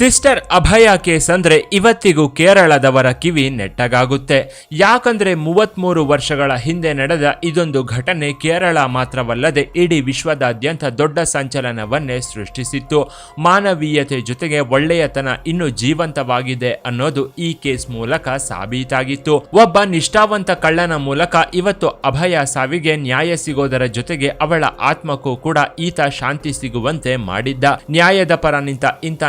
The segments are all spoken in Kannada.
ಸಿಸ್ಟರ್ ಅಭಯ ಕೇಸ್ ಅಂದ್ರೆ ಇವತ್ತಿಗೂ ಕೇರಳದವರ ಕಿವಿ ನೆಟ್ಟಗಾಗುತ್ತೆ. ಯಾಕಂದ್ರೆ ಮೂವತ್ಮೂರು ವರ್ಷಗಳ ಹಿಂದೆ ನಡೆದ ಇದೊಂದು ಘಟನೆ ಕೇರಳ ಮಾತ್ರವಲ್ಲದೆ ಇಡೀ ವಿಶ್ವದಾದ್ಯಂತ ದೊಡ್ಡ ಸಂಚಲನವನ್ನೇ ಸೃಷ್ಟಿಸಿತ್ತು. ಮಾನವೀಯತೆ ಜೊತೆಗೆ ಒಳ್ಳೆಯತನ ಇನ್ನೂ ಜೀವಂತವಾಗಿದೆ ಅನ್ನೋದು ಈ ಕೇಸ್ ಮೂಲಕ ಸಾಬೀತಾಗಿತ್ತು. ಒಬ್ಬ ನಿಷ್ಠಾವಂತ ಕಳ್ಳನ ಮೂಲಕ ಇವತ್ತು ಅಭಯ ಸಾವಿಗೆ ನ್ಯಾಯ ಸಿಗೋದರ ಜೊತೆಗೆ ಅವಳ ಆತ್ಮಕ್ಕೂ ಕೂಡ ಈತ ಶಾಂತಿ ಸಿಗುವಂತೆ ಮಾಡಿದ್ದ. ನ್ಯಾಯದ ಪರ ನಿಂತ ಇಂಥ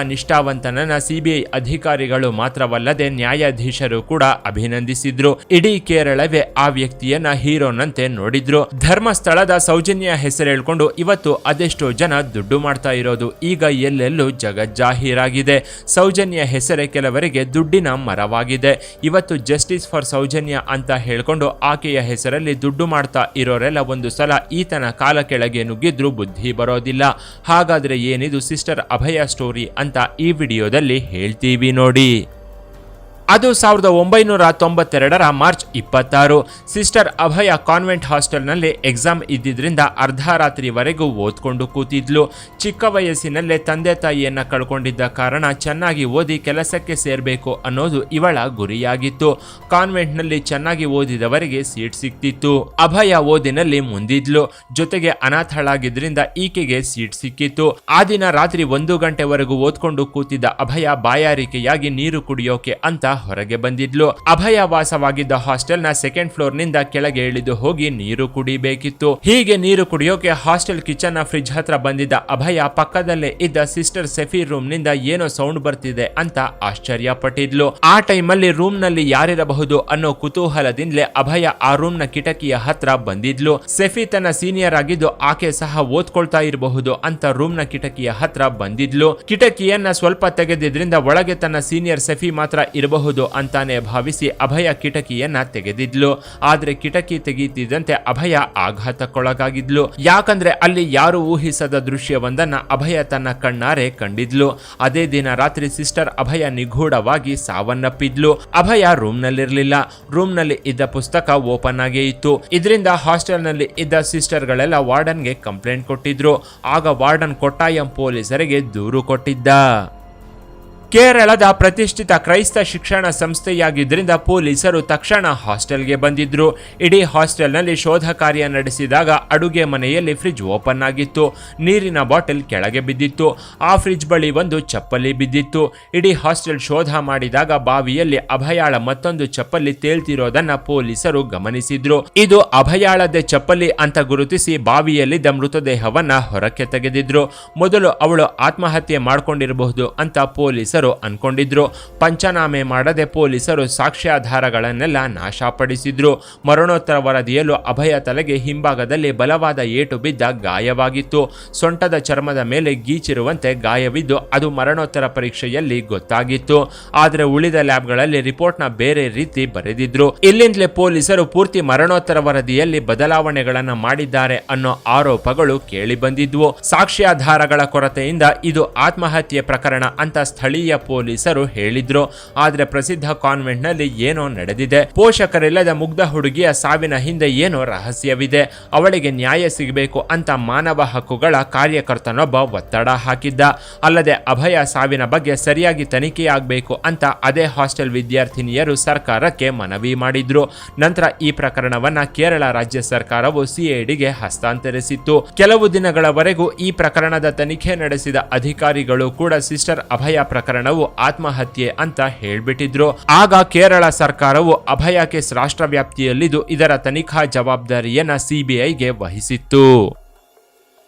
ನಿಷ್ಠಾವಂತನನ್ನ ಸಿಬಿಐ ಅಧಿಕಾರಿಗಳು ಮಾತ್ರವಲ್ಲದೆ ನ್ಯಾಯಾಧೀಶರು ಕೂಡ ಅಭಿನಂದಿಸಿದ್ರು. ಇಡೀ ಕೇರಳವೇ ಆ ವ್ಯಕ್ತಿಯನ್ನ ಹೀರೋನಂತೆ ನೋಡಿದ್ರು. ಧರ್ಮಸ್ಥಳದ ಸೌಜನ್ಯ ಹೆಸರೇಳ್ಕೊಂಡು ಇವತ್ತು ಅದೆಷ್ಟೋ ಜನ ದುಡ್ಡು ಮಾಡ್ತಾ ಇರೋದು. ಈಗ ಎಲ್ಲೆಲ್ಲೂ ಜಗಜ್ಜಾಹೀರಾಗಿದೆ. ಸೌಜನ್ಯ ಹೆಸರೇ ಕೆಲವರಿಗೆ ದುಡ್ಡಿನ ಮರವಾಗಿದೆ. ಇವತ್ತು ಜಸ್ಟಿಸ್ ಫಾರ್ ಸೌಜನ್ಯ ಅಂತ ಹೇಳ್ಕೊಂಡು ಆಕೆಯ ಹೆಸರಲ್ಲಿ ದುಡ್ಡು ಮಾಡ್ತಾ ಇರೋರೆಲ್ಲ ಒಂದು ಸಲ ಈತನ ಕಾಲ ಕೆಳಗೆ ನುಗ್ಗಿದ್ರು, ಬುದ್ಧಿ ಬರೋದಿಲ್ಲ. ಹಾಗಾದ್ರೆ ಏನಿದು ಸಿಸ್ಟರ್ ಅಭಯ ಸ್ಟೋರಿ ಅಂತ ಈ ವಿಡಿಯೋದಲ್ಲಿ ಹೇಳ್ತೀವಿ ನೋಡಿ. ಅದು ಸಾವಿರದ ಒಂಬೈನೂರ ತೊಂಬತ್ತೆರಡರ ಮಾರ್ಚ್ ಇಪ್ಪತ್ತಾರು. ಸಿಸ್ಟರ್ ಅಭಯ ಕಾನ್ವೆಂಟ್ ಹಾಸ್ಟೆಲ್ನಲ್ಲಿ ಎಕ್ಸಾಮ್ ಇದ್ದಿದ್ದರಿಂದ ಅರ್ಧ ರಾತ್ರಿವರೆಗೂ ಓದ್ಕೊಂಡು ಕೂತಿದ್ಲು. ಚಿಕ್ಕ ವಯಸ್ಸಿನಲ್ಲೇ ತಂದೆ ತಾಯಿಯನ್ನು ಕಳ್ಕೊಂಡಿದ್ದ ಕಾರಣ ಚೆನ್ನಾಗಿ ಓದಿ ಕೆಲಸಕ್ಕೆ ಸೇರಬೇಕು ಅನ್ನೋದು ಇವಳ ಗುರಿಯಾಗಿತ್ತು. ಕಾನ್ವೆಂಟ್ನಲ್ಲಿ ಚೆನ್ನಾಗಿ ಓದಿದವರಿಗೆ ಸೀಟ್ ಸಿಕ್ತಿತ್ತು. ಅಭಯ ಓದಿನಲ್ಲಿ ಮುಂದಿದ್ಲು. ಜೊತೆಗೆ ಅನಾಥಳಾಗಿದ್ದರಿಂದ ಈಕೆಗೆ ಸೀಟ್ ಸಿಕ್ಕಿತ್ತು. ಆ ದಿನ ರಾತ್ರಿ ಒಂದು ಗಂಟೆವರೆಗೂ ಓದ್ಕೊಂಡು ಕೂತಿದ್ದ ಅಭಯ ಬಾಯಾರಿಕೆಯಾಗಿ ನೀರು ಕುಡಿಯೋಕೆ ಅಂತ ಹೊರಗೆ ಬಂದಿದ್ಲು. ಅಭಯ ವಾಸವಾಗಿದ್ದ ಹಾಸ್ಟೆಲ್ನ ಸೆಕೆಂಡ್ ಫ್ಲೋರ್ನಿಂದ ಕೆಳಗೆ ಇಳಿದು ಹೋಗಿ ನೀರು ಕುಡಿಬೇಕಿತ್ತು. ಹೀಗೆ ನೀರು ಕುಡಿಯೋಕೆ ಹಾಸ್ಟೆಲ್ ಕಿಚನ್ನ ಫ್ರಿಡ್ಜ್ ಹತ್ರ ಬಂದಿದ್ದ ಅಭಯ ಪಕ್ಕದಲ್ಲೇ ಇದ್ದ ಸಿಸ್ಟರ್ ಸೆಫಿ ರೂಮ್ನಿಂದ ಏನೋ ಸೌಂಡ್ ಬರ್ತಿದೆ ಅಂತ ಆಶ್ಚರ್ಯ ಪಟ್ಟಿದ್ಲು ಆ ಟೈಮಲ್ಲಿ ರೂಮ್ನಲ್ಲಿ ಯಾರಿರಬಹುದು ಅನ್ನೋ ಕುತೂಹಲದಿಂದಲೇ ಅಭಯ ಆ ರೂಮ್ನ ಕಿಟಕಿಯ ಹತ್ರ ಬಂದಿದ್ಲು. ಸೆಫಿ ತನ್ನ ಸೀನಿಯರ್ ಆಗಿದ್ದು ಆಕೆ ಸಹ ಓದ್ಕೊಳ್ತಾ ಇರಬಹುದು ಅಂತ ರೂಮ್ನ ಕಿಟಕಿಯ ಹತ್ರ ಬಂದಿದ್ಲು. ಕಿಟಕಿಯನ್ನ ಸ್ವಲ್ಪ ತೆಗೆದಿದ್ರಿಂದ ಒಳಗೆ ತನ್ನ ಸೀನಿಯರ್ ಸೆಫಿ ಮಾತ್ರ ಇರಬಹುದು ಅಂತಾನೆ ಭಾವಿಸಿ ಅಭಯ ಕಿಟಕಿಯನ್ನ ತೆಗೆದಿದ್ಲು. ಆದ್ರೆ ಕಿಟಕಿ ತೆಗೀತಿದ್ದಂತೆ ಅಭಯ ಆಘಾತಕ್ಕೊಳಗಾಗಿದ್ಲು. ಯಾಕಂದ್ರೆ ಅಲ್ಲಿ ಯಾರು ಊಹಿಸದ ದೃಶ್ಯವೊಂದನ್ನ ಅಭಯ ತನ್ನ ಕಣ್ಣಾರೆ ಕಂಡಿದ್ಲು. ಅದೇ ದಿನ ರಾತ್ರಿ ಸಿಸ್ಟರ್ ಅಭಯ ನಿಗೂಢವಾಗಿ ಸಾವನ್ನಪ್ಪಿದ್ಲು. ಅಭಯ ರೂಮ್ನಲ್ಲಿರ್ಲಿಲ್ಲ. ರೂಮ್ನಲ್ಲಿ ಇದ್ದ ಪುಸ್ತಕ ಓಪನ್ ಆಗೇ ಇತ್ತು. ಇದರಿಂದ ಹಾಸ್ಟೆಲ್ನಲ್ಲಿ ಇದ್ದ ಸಿಸ್ಟರ್ಗಳೆಲ್ಲ ವಾರ್ಡನ್ಗೆ ಕಂಪ್ಲೇಂಟ್ ಕೊಟ್ಟಿದ್ರು. ಆಗ ವಾರ್ಡನ್ ಕೊಟ್ಟಾಯಂ ಪೊಲೀಸರಿಗೆ ದೂರು ಕೊಟ್ಟಿದ್ದ. ಕೇರಳದ ಪ್ರತಿಷ್ಠಿತ ಕ್ರೈಸ್ತ ಶಿಕ್ಷಣ ಸಂಸ್ಥೆಯಾಗಿದ್ದರಿಂದ ಪೊಲೀಸರು ತಕ್ಷಣ ಹಾಸ್ಟೆಲ್ಗೆ ಬಂದಿದ್ರು. ಇಡೀ ಹಾಸ್ಟೆಲ್ನಲ್ಲಿ ಶೋಧ ಕಾರ್ಯ ನಡೆಸಿದಾಗ ಅಡುಗೆ ಮನೆಯಲ್ಲಿ ಫ್ರಿಡ್ಜ್ ಓಪನ್ ಆಗಿತ್ತು. ನೀರಿನ ಬಾಟಲ್ ಕೆಳಗೆ ಬಿದ್ದಿತ್ತು. ಆ ಫ್ರಿಜ್ ಬಳಿ ಒಂದು ಚಪ್ಪಲಿ ಬಿದ್ದಿತ್ತು. ಇಡೀ ಹಾಸ್ಟೆಲ್ ಶೋಧ ಮಾಡಿದಾಗ ಬಾವಿಯಲ್ಲಿ ಅಭಯಾಳ ಮತ್ತೊಂದು ಚಪ್ಪಲಿ ತೇಲ್ತಿರೋದನ್ನ ಪೊಲೀಸರು ಗಮನಿಸಿದ್ರು. ಇದು ಅಭಯಾಳದ ಚಪ್ಪಲಿ ಅಂತ ಗುರುತಿಸಿ ಬಾವಿಯಲ್ಲಿದ್ದ ಮೃತದೇಹವನ್ನ ಹೊರಕ್ಕೆ ತೆಗೆದಿದ್ರು. ಮೊದಲು ಅವಳು ಆತ್ಮಹತ್ಯೆ ಮಾಡ್ಕೊಂಡಿರಬಹುದು ಅಂತ ಪೊಲೀಸರು ಅನ್ಕೊಂಡಿದ್ರು. ಪಂಚನಾಮೆ ಮಾಡದೆ ಪೊಲೀಸರು ಸಾಕ್ಷ್ಯಾಧಾರಗಳನ್ನೆಲ್ಲ ನಾಶಪಡಿಸಿದ್ರು. ಮರಣೋತ್ತರ ವರದಿಯಲ್ಲೂ ಅಭಯ ತಲೆಗೆ ಹಿಂಭಾಗದಲ್ಲಿ ಬಲವಾದ ಏಟು ಬಿದ್ದ ಗಾಯವಾಗಿತ್ತು. ಸೊಂಟದ ಚರ್ಮದ ಮೇಲೆ ಗೀಚಿರುವಂತೆ ಗಾಯವಿದ್ದು, ಅದು ಮರಣೋತ್ತರ ಪರೀಕ್ಷೆಯಲ್ಲಿ ಗೊತ್ತಾಗಿತ್ತು. ಆದರೆ ಉಳಿದ ಲ್ಯಾಬ್ಗಳಲ್ಲಿ ರಿಪೋರ್ಟ್ನ ಬೇರೆ ರೀತಿ ಬರೆದಿದ್ರು. ಇಲ್ಲಿಂದಲೇ ಪೊಲೀಸರು ಪೂರ್ತಿ ಮರಣೋತ್ತರ ವರದಿಯಲ್ಲಿ ಬದಲಾವಣೆಗಳನ್ನು ಮಾಡಿದ್ದಾರೆ ಅನ್ನೋ ಆರೋಪಗಳು ಕೇಳಿ ಬಂದಿದ್ವು ಸಾಕ್ಷ್ಯಾಧಾರಗಳ ಕೊರತೆಯಿಂದ ಇದು ಆತ್ಮಹತ್ಯೆ ಪ್ರಕರಣ ಅಂತ ಸ್ಥಳೀಯ ಪೊಲೀಸರು ಹೇಳಿದ್ರು. ಆದ್ರೆ ಪ್ರಸಿದ್ಧ ಕಾನ್ವೆಂಟ್ನಲ್ಲಿ ಏನೋ ನಡೆದಿದೆ. ಪೋಷಕರಿಲ್ಲದ ಮುಗ್ಧ ಹುಡುಗಿಯ ಸಾವಿನ ಹಿಂದೆ ಏನೋ ರಹಸ್ಯವಿದೆ. ಅವಳಿಗೆ ನ್ಯಾಯ ಸಿಗಬೇಕು ಅಂತ ಮಾನವ ಹಕ್ಕುಗಳ ಕಾರ್ಯಕರ್ತನೊಬ್ಬ ಒತ್ತಡ ಹಾಕಿದ್ದ. ಅಲ್ಲದೆ ಅಭಯ ಸಾವಿನ ಬಗ್ಗೆ ಸರಿಯಾಗಿ ತನಿಖೆಯಾಗಬೇಕು ಅಂತ ಅದೇ ಹಾಸ್ಟೆಲ್ ವಿದ್ಯಾರ್ಥಿನಿಯರು ಸರ್ಕಾರಕ್ಕೆ ಮನವಿ ಮಾಡಿದ್ರು. ನಂತರ ಈ ಪ್ರಕರಣವನ್ನ ಕೇರಳ ರಾಜ್ಯ ಸರ್ಕಾರವು ಸಿಐಡಿಗೆ ಹಸ್ತಾಂತರಿಸಿತ್ತು. ಕೆಲವು ದಿನಗಳವರೆಗೂ ಈ ಪ್ರಕರಣದ ತನಿಖೆ ನಡೆಸಿದ ಅಧಿಕಾರಿಗಳು ಕೂಡ ಸಿಸ್ಟರ್ ಅಭಯ ಪ್ರಕರಣವು ಆತ್ಮಹತ್ಯೆ ಅಂತ ಹೇಳ್ಬಿಟ್ಟಿದ್ರು. ಆಗ ಕೇರಳ ಸರ್ಕಾರವು ಅಭಯ ಕೇಸ್ ರಾಷ್ಟ್ರ ವ್ಯಾಪ್ತಿಯಲ್ಲಿದ್ದು ಇದರ ತನಿಖಾ ಜವಾಬ್ದಾರಿಯನ್ನ ಸಿಬಿಐಗೆ ವಹಿಸಿತ್ತು.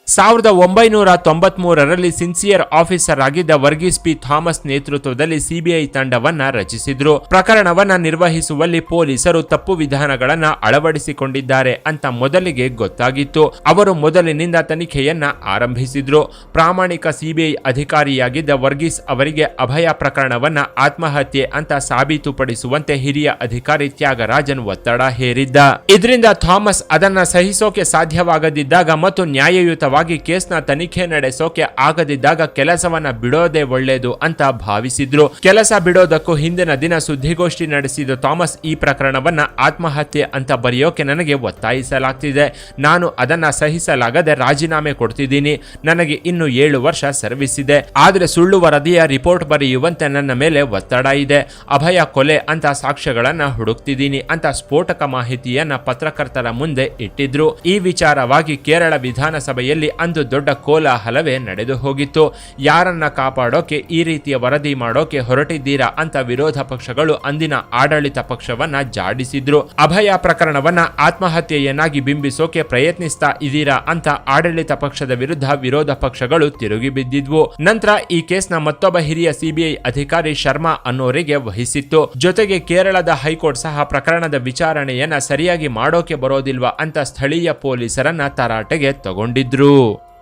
ಸಾವಿರದ ಒಂಬೈನೂರ ತೊಂಬತ್ಮೂರರಲ್ಲಿ ಸಿನ್ಸಿಯರ್ ಆಫೀಸರ್ ಆಗಿದ್ದ ವರ್ಗೀಸ್ ಪಿ ಥಾಮಸ್ ನೇತೃತ್ವದಲ್ಲಿ ಸಿಬಿಐ ತಂಡವನ್ನ ರಚಿಸಿದ್ರು. ಪ್ರಕರಣವನ್ನ ನಿರ್ವಹಿಸುವಲ್ಲಿ ಪೊಲೀಸರು ತಪ್ಪು ವಿಧಾನಗಳನ್ನ ಅಳವಡಿಸಿಕೊಂಡಿದ್ದಾರೆ ಅಂತ ಮೊದಲಿಗೆ ಗೊತ್ತಾಗಿತ್ತು. ಅವರು ಮೊದಲಿನಿಂದ ತನಿಖೆಯನ್ನ ಆರಂಭಿಸಿದ್ರು. ಪ್ರಾಮಾಣಿಕ ಸಿಬಿಐ ಅಧಿಕಾರಿಯಾಗಿದ್ದ ವರ್ಗೀಸ್ ಅವರಿಗೆ ಅಭಯ ಪ್ರಕರಣವನ್ನ ಆತ್ಮಹತ್ಯೆ ಅಂತ ಸಾಬೀತುಪಡಿಸುವಂತೆ ಹಿರಿಯ ಅಧಿಕಾರಿ ತ್ಯಾಗರಾಜನ್ ಒತ್ತಡ ಹೇರಿದ್ದ. ಇದರಿಂದ ಥಾಮಸ್ ಅದನ್ನ ಸಹಿಸೋಕೆ ಸಾಧ್ಯವಾಗದಿದ್ದಾಗ ಮತ್ತು ನ್ಯಾಯಯುತ ವಿಚಾರವಾಗಿ ಕೇಸ್ನ ತನಿಖೆ ನಡೆಸೋಕೆ ಆಗದಿದ್ದಾಗ ಕೆಲಸವನ್ನ ಬಿಡೋದೇ ಒಳ್ಳೇದು ಅಂತ ಭಾವಿಸಿದ್ರು. ಕೆಲಸ ಬಿಡೋದಕ್ಕೂ ಹಿಂದಿನ ದಿನ ಸುದ್ದಿಗೋಷ್ಠಿ ನಡೆಸಿದ ಥಾಮಸ್ ಈ ಪ್ರಕರಣವನ್ನ ಆತ್ಮಹತ್ಯೆ ಅಂತ ಬರೆಯೋಕೆ ನನಗೆ ಒತ್ತಾಯಿಸಲಾಗ್ತಿದೆ. ನಾನು ಅದನ್ನ ಸಹಿಸಲಾಗದೆ ರಾಜೀನಾಮೆ ಕೊಡ್ತಿದ್ದೀನಿ. ನನಗೆ ಇನ್ನು ಏಳು ವರ್ಷ ಸರ್ವಿಸ್ ಇದೆ. ಆದರೆ ಸುಳ್ಳು ವರದಿಯ ರಿಪೋರ್ಟ್ ಬರೆಯುವಂತೆ ನನ್ನ ಮೇಲೆ ಒತ್ತಡ ಇದೆ. ಅಭಯ ಕೊಲೆ ಅಂತ ಸಾಕ್ಷ್ಯಗಳನ್ನ ಹುಡುಕ್ತಿದ್ದೀನಿ ಅಂತ ಸ್ಫೋಟಕ ಮಾಹಿತಿಯನ್ನ ಪತ್ರಕರ್ತರ ಮುಂದೆ ಇಟ್ಟಿದ್ರು. ಈ ವಿಚಾರವಾಗಿ ಕೇರಳ ವಿಧಾನಸಭೆಯಲ್ಲಿ ಅಂದು ದೊಡ್ಡ ಕೋಲಾಹಲವೇ ನಡೆದು ಹೋಗಿತ್ತು. ಯಾರನ್ನ ಕಾಪಾಡೋಕೆ ಈ ರೀತಿಯ ವರದಿ ಮಾಡೋಕೆ ಹೊರಟಿದ್ದೀರಾ ಅಂತ ವಿರೋಧ ಪಕ್ಷಗಳು ಅಂದಿನ ಆಡಳಿತ ಪಕ್ಷವನ್ನ ಜಾಡಿಸಿದ್ರು. ಅಭಯ ಪ್ರಕರಣವನ್ನ ಆತ್ಮಹತ್ಯೆಯನ್ನಾಗಿ ಬಿಂಬಿಸೋಕೆ ಪ್ರಯತ್ನಿಸ್ತಾ ಇದ್ದೀರಾ ಅಂತ ಆಡಳಿತ ಪಕ್ಷದ ವಿರುದ್ಧ ವಿರೋಧ ಪಕ್ಷಗಳು ತಿರುಗಿ ಬಿದ್ದಿದ್ವು. ನಂತರ ಈ ಕೇಸ್ನ ಮತ್ತೊಬ್ಬ ಹಿರಿಯ ಸಿಬಿಐ ಅಧಿಕಾರಿ ಶರ್ಮಾ ಅನ್ನೋರಿಗೆ ವಹಿಸಿತ್ತು. ಜೊತೆಗೆ ಕೇರಳದ ಹೈಕೋರ್ಟ್ ಸಹ ಪ್ರಕರಣದ ವಿಚಾರಣೆಯನ್ನ ಸರಿಯಾಗಿ ಮಾಡೋಕೆ ಬರೋದಿಲ್ವಾ ಅಂತ ಸ್ಥಳೀಯ ಪೊಲೀಸರನ್ನ ತರಾಟೆಗೆ ತಗೊಂಡಿದ್ರು. dulu.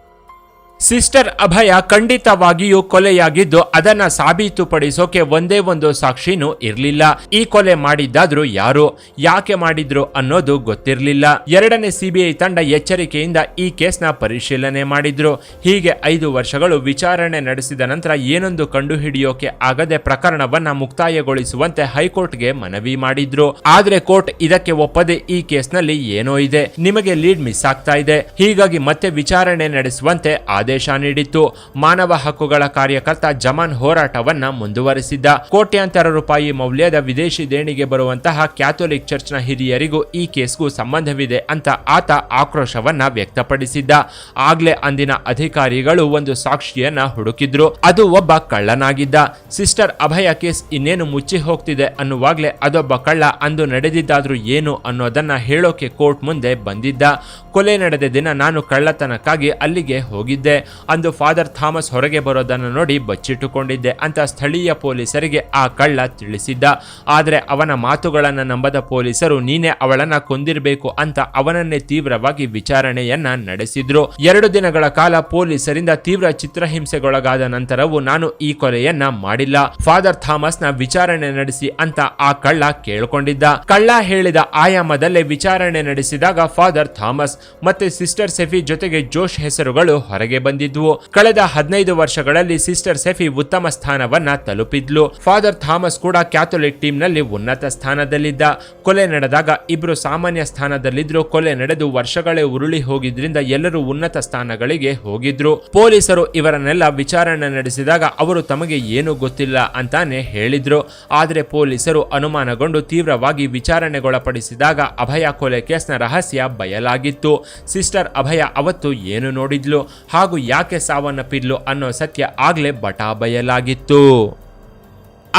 ಸಿಸ್ಟರ್ ಅಭಯ ಖಂಡಿತವಾಗಿಯೂ ಕೊಲೆಯಾಗಿದ್ದು ಅದನ್ನ ಸಾಬೀತುಪಡಿಸೋಕೆ ಒಂದೇ ಒಂದು ಸಾಕ್ಷಿನೂ ಇರಲಿಲ್ಲ. ಈ ಕೊಲೆ ಮಾಡಿದ್ದಾದ್ರೂ ಯಾರು, ಯಾಕೆ ಮಾಡಿದ್ರು ಅನ್ನೋದು ಗೊತ್ತಿರಲಿಲ್ಲ. ಎರಡನೇ ಸಿಬಿಐ ತಂಡ ಎಚ್ಚರಿಕೆಯಿಂದ ಈ ಕೇಸ್ನ ಪರಿಶೀಲನೆ ಮಾಡಿದ್ರು. ಹೀಗೆ ಐದು ವರ್ಷಗಳು ವಿಚಾರಣೆ ನಡೆಸಿದ ನಂತರ ಏನೊಂದು ಕಂಡುಹಿಡಿಯೋಕೆ ಆಗದೆ ಪ್ರಕರಣವನ್ನ ಮುಕ್ತಾಯಗೊಳಿಸುವಂತೆ ಹೈಕೋರ್ಟ್ಗೆ ಮನವಿ ಮಾಡಿದ್ರು. ಆದ್ರೆ ಕೋರ್ಟ್ ಇದಕ್ಕೆ ಒಪ್ಪದೆ ಈ ಕೇಸ್ನಲ್ಲಿ ಏನೋ ಇದೆ. ನಿಮಗೆ ಲೀಡ್ ಮಿಸ್ ಆಗ್ತಾ ಇದೆ. ಹೀಗಾಗಿ ಮತ್ತೆ ವಿಚಾರಣೆ ನಡೆಸುವಂತೆ ಆದೇಶ ನೀಡಿತ್ತು. ಮಾನವ ಹಕ್ಕುಗಳ ಕಾರ್ಯಕರ್ತ ಜಮಾನ್ ಹೋರಾಟವನ್ನ ಮುಂದುವರೆಸಿದ್ದ. ಕೋಟ್ಯಾಂತರ ರೂಪಾಯಿ ಮೌಲ್ಯದ ವಿದೇಶಿ ದೇಣಿಗೆ ಬರುವಂತಹ ಕ್ಯಾಥೋಲಿಕ್ ಚರ್ಚ್ನ ಹಿರಿಯರಿಗೂ ಈ ಕೇಸ್ಗೂ ಸಂಬಂಧವಿದೆ ಅಂತ ಆತ ಆಕ್ರೋಶವನ್ನ ವ್ಯಕ್ತಪಡಿಸಿದ್ದ. ಆಗ್ಲೇ ಅಂದಿನ ಅಧಿಕಾರಿಗಳು ಒಂದು ಸಾಕ್ಷಿಯನ್ನ ಹುಡುಕಿದ್ರು. ಅದು ಒಬ್ಬ ಕಳ್ಳನಾಗಿದ್ದ. ಸಿಸ್ಟರ್ ಅಭಯ ಕೇಸ್ ಇನ್ನೇನು ಮುಚ್ಚಿ ಹೋಗ್ತಿದೆ ಅನ್ನುವಾಗ್ಲೇ ಅದೊಬ್ಬ ಕಳ್ಳ ಅಂದು ನಡೆದಿದ್ದಾದ್ರೂ ಏನು ಅನ್ನೋದನ್ನ ಹೇಳೋಕೆ ಕೋರ್ಟ್ ಮುಂದೆ ಬಂದಿದ್ದ. ಕೊಲೆ ನಡೆದ ದಿನ ನಾನು ಕಳ್ಳತನಕ್ಕಾಗಿ ಅಲ್ಲಿಗೆ ಹೋಗಿದ್ದೆ. ಅಂದು ಫಾದರ್ ಥಾಮಸ್ ಹೊರಗೆ ಬರೋದನ್ನು ನೋಡಿ ಬಚ್ಚಿಟ್ಟುಕೊಂಡಿದ್ದೆ ಅಂತ ಸ್ಥಳೀಯ ಪೊಲೀಸರಿಗೆ ಆ ಕಳ್ಳ ತಿಳಿಸಿದ್ದ. ಆದರೆ ಅವನ ಮಾತುಗಳನ್ನು ನಂಬದ ಪೊಲೀಸರು, ನೀನೇ ಅವಳನ್ನ ಕೊಂದಿರಬೇಕು ಅಂತ ಅವನನ್ನೇ ತೀವ್ರವಾಗಿ ವಿಚಾರಣೆಯನ್ನ ನಡೆಸಿದ್ರು. ಎರಡು ದಿನಗಳ ಕಾಲ ಪೊಲೀಸರಿಂದ ತೀವ್ರ ಚಿತ್ರಹಿಂಸೆಗೊಳಗಾದ ನಂತರವೂ ನಾನು ಈ ಕೊಲೆಯನ್ನ ಮಾಡಿಲ್ಲ. ಫಾದರ್ ಥಾಮಸ್ನ ವಿಚಾರಣೆ ನಡೆಸಿ ಅಂತ ಆ ಕಳ್ಳ ಕೇಳಿಕೊಂಡಿದ್ದ. ಕಳ್ಳ ಹೇಳಿದ ಆಯಾಮದಲ್ಲೇ ವಿಚಾರಣೆ ನಡೆಸಿದಾಗ ಫಾದರ್ ಥಾಮಸ್ ಮತ್ತೆ ಸಿಸ್ಟರ್ ಸೆಫಿ ಜೊತೆಗೆ ಜೋಶ್ ಹೆಸರುಗಳು ಹೊರಗೆ ಬಂದಿದ್ವು. ಕಳೆದ ಹದಿನೈದು ವರ್ಷಗಳಲ್ಲಿ ಸಿಸ್ಟರ್ ಸೆಫಿ ಉತ್ತಮ ಸ್ಥಾನವನ್ನ ತಲುಪಿದ್ಲು. ಫಾದರ್ ಥಾಮಸ್ ಕೂಡ ಕ್ಯಾಥೋಲಿಕ್ ಟೀಮ್ನಲ್ಲಿ ಉನ್ನತ ಸ್ಥಾನದಲ್ಲಿದ್ದ. ಕೊಲೆ ನಡೆದಾಗ ಇಬ್ರು ಸಾಮಾನ್ಯ ಸ್ಥಾನದಲ್ಲಿದ್ರು ಕೊಲೆ ನಡೆದು ವರ್ಷಗಳೇ ಉರುಳಿ ಹೋಗಿದ್ರಿಂದ ಎಲ್ಲರೂ ಉನ್ನತ ಸ್ಥಾನಗಳಿಗೆ ಹೋಗಿದ್ರು. ಪೊಲೀಸರು ಇವರನ್ನೆಲ್ಲ ವಿಚಾರಣೆ ನಡೆಸಿದಾಗ ಅವರು ತಮಗೆ ಏನು ಗೊತ್ತಿಲ್ಲ ಅಂತಾನೆ ಹೇಳಿದ್ರು. ಆದರೆ ಪೊಲೀಸರು ಅನುಮಾನಗೊಂಡು ತೀವ್ರವಾಗಿ ವಿಚಾರಣೆಗೊಳಪಡಿಸಿದಾಗ ಅಭಯ ಕೊಲೆ ಕೇಸ್ನ ರಹಸ್ಯ ಬಯಲಾಗಿತ್ತು. ಸಿಸ್ಟರ್ ಅಭಯ ಅವತ್ತು ಏನು ನೋಡಿದ್ಲು? ಹಾಗೂ ಯಾಕೆ ಸಾವನ್ನಪ್ಪಿದ್ಲು ಅನ್ನೋ ಸತ್ಯ ಆಗ್ಲೇ ಬಟಾ ಬಯಲಾಗಿತ್ತು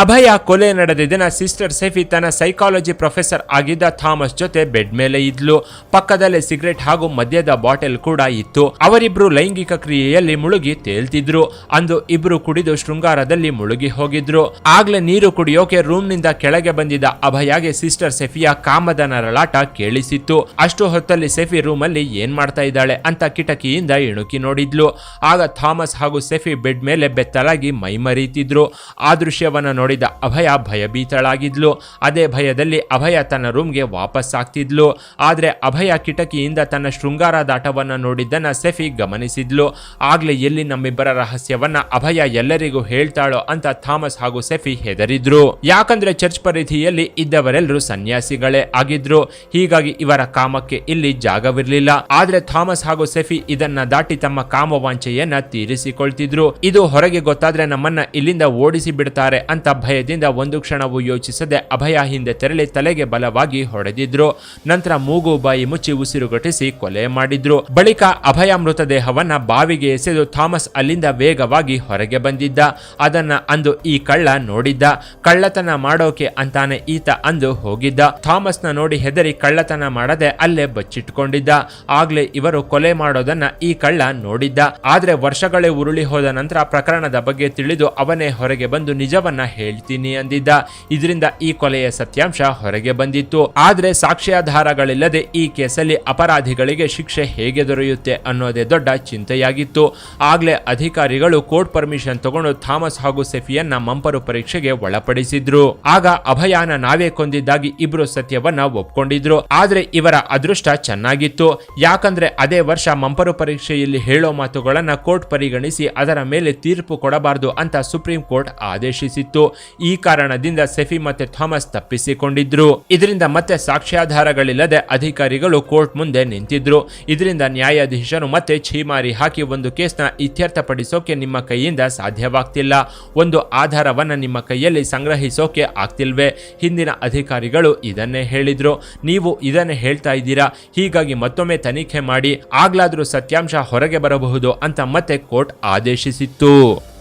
ಅಭಯ ಕೊಲೆ ನಡೆದ ದಿನ ಸಿಸ್ಟರ್ ಸೆಫಿ ತನ್ನ ಸೈಕಾಲಜಿ ಪ್ರೊಫೆಸರ್ ಆಗಿದ್ದ ಥಾಮಸ್ ಜೊತೆ ಬೆಡ್ ಮೇಲೆ ಇದ್ಲು. ಪಕ್ಕದಲ್ಲೇ ಸಿಗರೆಟ್ ಹಾಗೂ ಮದ್ಯದ ಬಾಟಲ್ ಕೂಡ ಇತ್ತು. ಅವರಿಬ್ರು ಲೈಂಗಿಕ ಕ್ರಿಯೆಯಲ್ಲಿ ಮುಳುಗಿ ತೇಲ್ತಿದ್ರು. ಅಂದು ಇಬ್ರು ಕುಡಿದು ಶೃಂಗಾರದಲ್ಲಿ ಮುಳುಗಿ ಹೋಗಿದ್ರು. ಆಗ್ಲೇ ನೀರು ಕುಡಿಯೋಕೆ ರೂಮ್ನಿಂದ ಕೆಳಗೆ ಬಂದಿದ್ದ ಅಭಯಗೆ ಸಿಸ್ಟರ್ ಸೆಫಿಯ ಕಾಮದ ನರಳಾಟ ಕೇಳಿಸಿತ್ತು. ಅಷ್ಟು ಹೊತ್ತಲ್ಲಿ ಸೆಫಿ ರೂಮಲ್ಲಿ ಏನ್ ಮಾಡ್ತಾ ಇದ್ದಾಳೆ ಅಂತ ಕಿಟಕಿಯಿಂದ ಇಣುಕಿ ನೋಡಿದ್ಲು. ಆಗ ಥಾಮಸ್ ಹಾಗೂ ಸೆಫಿ ಬೆಡ್ ಮೇಲೆ ಬೆತ್ತಲಾಗಿ ಮೈಮರೀತಿದ್ರು. ಆ ದೃಶ್ಯವನ್ನ ನೋಡಿದ ಅಭಯ ಭಯಭೀತಳಾಗಿದ್ಲು ಅದೇ ಭಯದಲ್ಲಿ ಅಭಯ ತನ್ನ ರೂಮ್ಗೆ ವಾಪಸ್ ಆಗ್ತಿದ್ಲು. ಆದರೆ ಅಭಯ ಕಿಟಕಿಯಿಂದ ತನ್ನ ಶೃಂಗಾರ ದಾಟವನ್ನು ನೋಡಿದ್ದನ್ನು ಸೆಫಿ ಗಮನಿಸಿದ್ಲು. ಆಗಲೇ ಎಲ್ಲಿ ನಮ್ಮಿಬ್ಬರ ರಹಸ್ಯವನ್ನ ಅಭಯ ಎಲ್ಲರಿಗೂ ಹೇಳ್ತಾಳೋ ಅಂತ ಥಾಮಸ್ ಹಾಗೂ ಸೆಫಿ ಹೆದರಿದ್ರು. ಯಾಕಂದ್ರೆ ಚರ್ಚ್ ಪರಿಧಿಯಲ್ಲಿ ಇದ್ದವರೆಲ್ಲರೂ ಸನ್ಯಾಸಿಗಳೇ ಆಗಿದ್ರು. ಹೀಗಾಗಿ ಇವರ ಕಾಮಕ್ಕೆ ಇಲ್ಲಿ ಜಾಗವಿರಲಿಲ್ಲ. ಆದ್ರೆ ಥಾಮಸ್ ಹಾಗೂ ಸೆಫಿ ಇದನ್ನ ದಾಟಿ ತಮ್ಮ ಕಾಮವಾಂಚೆಯನ್ನ ತೀರಿಸಿಕೊಳ್ತಿದ್ರು. ಇದು ಹೊರಗೆ ಗೊತ್ತಾದ್ರೆ ನಮ್ಮನ್ನ ಇಲ್ಲಿಂದ ಓಡಿಸಿ ಬಿಡ್ತಾರೆ ಅಂತ ಭಯದಿಂದ ಒಂದು ಕ್ಷಣವೂ ಯೋಚಿಸದೆ ಅಭಯ ಹಿಂದೆ ತೆರಳಿ ತಲೆಗೆ ಬಲವಾಗಿ ಹೊಡೆದಿದ್ರು. ನಂತರ ಮೂಗು ಬಾಯಿ ಮುಚ್ಚಿ ಉಸಿರುಗಟ್ಟಿಸಿ ಕೊಲೆ ಮಾಡಿದ್ರು. ಬಳಿಕ ಅಭಯ ಮೃತದೇಹವನ್ನ ಬಾವಿಗೆ ಎಸೆದು ಥಾಮಸ್ ಅಲ್ಲಿಂದ ವೇಗವಾಗಿ ಹೊರಗೆ ಬಂದಿದ್ದ. ಅದನ್ನ ಅಂದು ಈ ಕಳ್ಳ ನೋಡಿದ್ದ. ಕಳ್ಳತನ ಮಾಡೋಕೆ ಅಂತಾನೆ ಈತ ಅಂದು ಹೋಗಿದ್ದ. ಥಾಮಸ್ನ ನೋಡಿ ಹೆದರಿ ಕಳ್ಳತನ ಮಾಡದೆ ಅಲ್ಲೇ ಬಚ್ಚಿಟ್ಕೊಂಡಿದ್ದ. ಆಗ್ಲೇ ಇವರು ಕೊಲೆ ಮಾಡೋದನ್ನ ಈ ಕಳ್ಳ ನೋಡಿದ್ದ. ಆದ್ರೆ ವರ್ಷಗಳೇ ಉರುಳಿ ಹೋದ ನಂತರ ಪ್ರಕರಣದ ಬಗ್ಗೆ ತಿಳಿದು ಅವನೇ ಹೊರಗೆ ಬಂದು ನಿಜವನ್ನ ಹೇಳ್ತೀನಿ ಅಂದಿದ್ದ. ಇದರಿಂದ ಈ ಕೊಲೆಯ ಸತ್ಯಾಂಶ ಹೊರಗೆ ಬಂದಿತ್ತು. ಆದ್ರೆ ಸಾಕ್ಷ್ಯಾಧಾರಗಳಿಲ್ಲದೆ ಈ ಕೇಸಲ್ಲಿ ಅಪರಾಧಿಗಳಿಗೆ ಶಿಕ್ಷೆ ಹೇಗೆ ದೊರೆಯುತ್ತೆ ಅನ್ನೋದೇ ದೊಡ್ಡ ಚಿಂತೆಯಾಗಿತ್ತು. ಆಗ್ಲೇ ಅಧಿಕಾರಿಗಳು ಕೋರ್ಟ್ ಪರ್ಮಿಷನ್ ತಗೊಂಡು ಥಾಮಸ್ ಹಾಗೂ ಸೆಫಿಯನ್ನ ಮಂಪರು ಪರೀಕ್ಷೆಗೆ ಒಳಪಡಿಸಿದ್ರು. ಆಗ ಅಭಯಾನ ನಾವೇ ಕೊಂದಿದ್ದಾಗಿ ಇಬ್ರು ಸತ್ಯವನ್ನ ಒಪ್ಕೊಂಡಿದ್ರು. ಆದ್ರೆ ಇವರ ಅದೃಷ್ಟ ಚೆನ್ನಾಗಿತ್ತು. ಯಾಕಂದ್ರೆ ಅದೇ ವರ್ಷ ಮಂಪರು ಪರೀಕ್ಷೆಯಲ್ಲಿ ಹೇಳೋ ಮಾತುಗಳನ್ನ ಕೋರ್ಟ್ ಪರಿಗಣಿಸಿ ಅದರ ಮೇಲೆ ತೀರ್ಪು ಕೊಡಬಾರದು ಅಂತ ಸುಪ್ರೀಂ ಕೋರ್ಟ್ ಆದೇಶಿಸಿತ್ತು. ಈ ಕಾರಣದಿಂದ ಸೆಫಿ ಮತ್ತೆ ಥಾಮಸ್ ತಪ್ಪಿಸಿಕೊಂಡಿದ್ರು. ಇದರಿಂದ ಮತ್ತೆ ಸಾಕ್ಷ್ಯಾಧಾರಗಳಿಲ್ಲದೆ ಅಧಿಕಾರಿಗಳು ಕೋರ್ಟ್ ಮುಂದೆ ನಿಂತಿದ್ರು. ಇದರಿಂದ ನ್ಯಾಯಾಧೀಶರು ಮತ್ತೆ ಛೀಮಾರಿ ಹಾಕಿ ಒಂದು ಕೇಸ್ನ ಇತ್ಯರ್ಥಪಡಿಸೋಕೆ ನಿಮ್ಮ ಕೈಯಿಂದ ಸಾಧ್ಯವಾಗ್ತಿಲ್ಲ. ಒಂದು ಆಧಾರವನ್ನ ನಿಮ್ಮ ಕೈಯಲ್ಲಿ ಸಂಗ್ರಹಿಸೋಕೆ ಆಗ್ತಿಲ್ವೇ? ಹಿಂದಿನ ಅಧಿಕಾರಿಗಳು ಇದನ್ನೇ ಹೇಳಿದ್ರು. ನೀವು ಇದನ್ನೇ ಹೇಳ್ತಾ ಇದ್ದೀರಾ? ಹೀಗಾಗಿ ಮತ್ತೊಮ್ಮೆ ತನಿಖೆ ಮಾಡಿ. ಆಗ್ಲಾದ್ರೂ ಸತ್ಯಾಂಶ ಹೊರಗೆ ಬರಬಹುದು ಅಂತ ಮತ್ತೆ ಕೋರ್ಟ್ ಆದೇಶಿಸಿತ್ತು.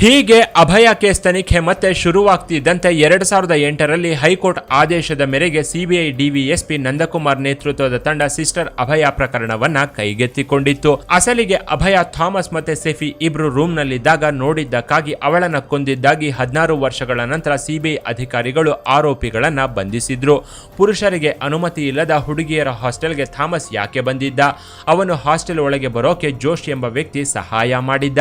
ಹೀಗೆ ಅಭಯ ಕೇಸ್ ತನಿಖೆ ಮತ್ತೆ ಶುರುವಾಗ್ತಿದ್ದಂತೆ ಎರಡು ಸಾವಿರದ ಎಂಟರಲ್ಲಿ ಹೈಕೋರ್ಟ್ ಆದೇಶದ ಮೇರೆಗೆ ಸಿಬಿಐ ಡಿವಿಎಸ್ಪಿ ನಂದಕುಮಾರ್ ನೇತೃತ್ವದ ತಂಡ ಸಿಸ್ಟರ್ ಅಭಯ ಪ್ರಕರಣವನ್ನ ಕೈಗೆತ್ತಿಕೊಂಡಿತ್ತು. ಅಸಲಿಗೆ ಅಭಯ ಥಾಮಸ್ ಮತ್ತೆ ಸೆಫಿ ಇಬ್ರು ರೂಮ್ನಲ್ಲಿದ್ದಾಗ ನೋಡಿದ್ದಕ್ಕಾಗಿ ಅವಳನ್ನ ಕೊಂದಿದ್ದಾಗಿ ಹದಿನಾರು ವರ್ಷಗಳ ನಂತರ ಸಿಬಿಐ ಅಧಿಕಾರಿಗಳು ಆರೋಪಿಗಳನ್ನ ಬಂಧಿಸಿದ್ರು. ಪುರುಷರಿಗೆ ಅನುಮತಿ ಇಲ್ಲದ ಹುಡುಗಿಯರ ಹಾಸ್ಟೆಲ್ಗೆ ಥಾಮಸ್ ಯಾಕೆ ಬಂದಿದ್ದ? ಅವನು ಹಾಸ್ಟೆಲ್ ಒಳಗೆ ಬರೋಕೆ ಜೋಶ್ ಎಂಬ ವ್ಯಕ್ತಿ ಸಹಾಯ ಮಾಡಿದ್ದ.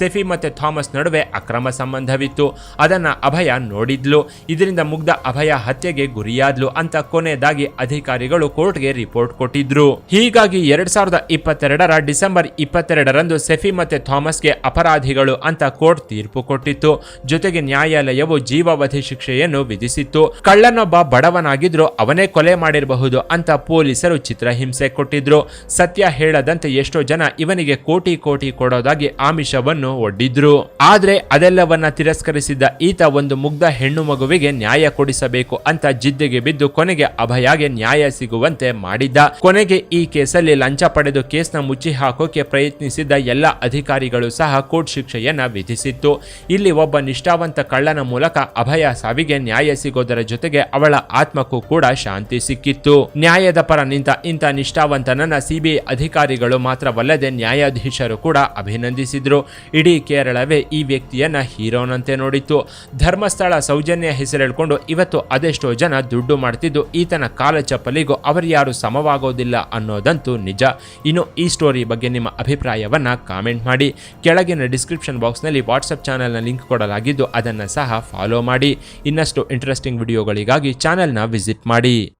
ಸೆಫಿ ಮತ್ತೆ ಥಾಮಸ್ ನಡುವೆ ಅಕ್ರಮ ಸಂಬಂಧವಿತ್ತು. ಅದನ್ನ ಅಭಯ ನೋಡಿದ್ಲು. ಇದರಿಂದ ಮುಗ್ಧ ಅಭಯ ಹತ್ಯೆಗೆ ಗುರಿಯಾದ್ಲು ಅಂತ ಕೊನೆಯದಾಗಿ ಅಧಿಕಾರಿಗಳು ಕೋರ್ಟ್ಗೆ ರಿಪೋರ್ಟ್ ಕೊಟ್ಟಿದ್ರು. ಹೀಗಾಗಿ ಎರಡ್ ಸಾವಿರದ ಇಪ್ಪತ್ತೆರಡರ ಡಿಸೆಂಬರ್ ಇಪ್ಪತ್ತೆರಡರಂದು ಸೆಫಿ ಮತ್ತೆ ಥಾಮಸ್ಗೆ ಅಪರಾಧಿಗಳು ಅಂತ ಕೋರ್ಟ್ ತೀರ್ಪು ಕೊಟ್ಟಿತ್ತು. ಜೊತೆಗೆ ನ್ಯಾಯಾಲಯವು ಜೀವಾವಧಿ ಶಿಕ್ಷೆಯನ್ನು ವಿಧಿಸಿತ್ತು. ಕಳ್ಳನೊಬ್ಬ ಬಡವನಾಗಿದ್ರು ಅವನೇ ಕೊಲೆ ಮಾಡಿರಬಹುದು ಅಂತ ಪೊಲೀಸರು ಚಿತ್ರಹಿಂಸೆ ಕೊಟ್ಟಿದ್ರು. ಸತ್ಯ ಹೇಳದಂತೆ ಎಷ್ಟೋ ಜನ ಇವನಿಗೆ ಕೋಟಿ ಕೋಟಿ ಕೊಡೋದಾಗಿ ಆಮಿಷವನ್ನು ಒಡ್ಡಿದ್ರು. ಆದ್ರೆ ಅದೆಲ್ಲವನ್ನ ತಿರಸ್ಕರಿಸಿದ್ದ ಈತ ಒಂದು ಮುಗ್ಧ ಹೆಣ್ಣು ಮಗುವಿಗೆ ನ್ಯಾಯ ಕೊಡಿಸಬೇಕು ಅಂತ ಜಿದ್ದಿಗೆ ಬಿದ್ದು ಕೊನೆಗೆ ಅಭಯಾಗೆ ನ್ಯಾಯ ಸಿಗುವಂತೆ ಮಾಡಿದ್ದ. ಕೊನೆಗೆ ಈ ಕೇಸಲ್ಲಿ ಲಂಚ ಪಡೆದು ಕೇಸ್ನ ಮುಚ್ಚಿ ಹಾಕೋಕೆ ಪ್ರಯತ್ನಿಸಿದ್ದ ಎಲ್ಲ ಅಧಿಕಾರಿಗಳು ಸಹ ಕೋರ್ಟ್ ಶಿಕ್ಷೆಯನ್ನ ವಿಧಿಸಿತ್ತು. ಇಲ್ಲಿ ಒಬ್ಬ ನಿಷ್ಠಾವಂತ ಕಳ್ಳನ ಮೂಲಕ ಅಭಯ ಸಾವಿಗೆ ನ್ಯಾಯ ಸಿಗೋದರ ಜೊತೆಗೆ ಅವಳ ಆತ್ಮಕ್ಕೂ ಕೂಡ ಶಾಂತಿ ಸಿಕ್ಕಿತ್ತು. ನ್ಯಾಯದ ಪರ ನಿಂತ ಇಂಥ ನಿಷ್ಠಾವಂತನನ್ನ ಸಿಬಿಐ ಅಧಿಕಾರಿಗಳು ಮಾತ್ರವಲ್ಲದೆ ನ್ಯಾಯಾಧೀಶರು ಕೂಡ ಅಭಿನಂದಿಸಿದ್ರು. ಇಡೀ ಕೇರಳವೇ ಈ ವ್ಯಕ್ತಿಯನ್ನ ಹೀರೋನಂತೆ ನೋಡಿತ್ತು. ಧರ್ಮಸ್ಥಳ ಸೌಜನ್ಯ ಹೆಸರೇಳ್ಕೊಂಡು ಇವತ್ತು ಅದೆಷ್ಟೋ ಜನ ದುಡ್ಡು ಮಾಡ್ತಿದ್ದು, ಈತನ ಕಾಲ ಚಪ್ಪಲಿಗೂ ಅವರ್ಯಾರು ಸಮವಾಗೋದಿಲ್ಲ ಅನ್ನೋದಂತೂ ನಿಜ. ಇನ್ನು ಈ ಸ್ಟೋರಿ ಬಗ್ಗೆ ನಿಮ್ಮ ಅಭಿಪ್ರಾಯವನ್ನ ಕಾಮೆಂಟ್ ಮಾಡಿ. ಕೆಳಗಿನ ಡಿಸ್ಕ್ರಿಪ್ಷನ್ ಬಾಕ್ಸ್ನಲ್ಲಿ ವಾಟ್ಸಪ್ ಚಾನಲ್ನ ಲಿಂಕ್ ಕೊಡಲಾಗಿದ್ದು ಅದನ್ನು ಸಹ ಫಾಲೋ ಮಾಡಿ. ಇನ್ನಷ್ಟು ಇಂಟ್ರೆಸ್ಟಿಂಗ್ ವಿಡಿಯೋಗಳಿಗಾಗಿ ಚಾನೆಲ್ನ ವಿಸಿಟ್ ಮಾಡಿ.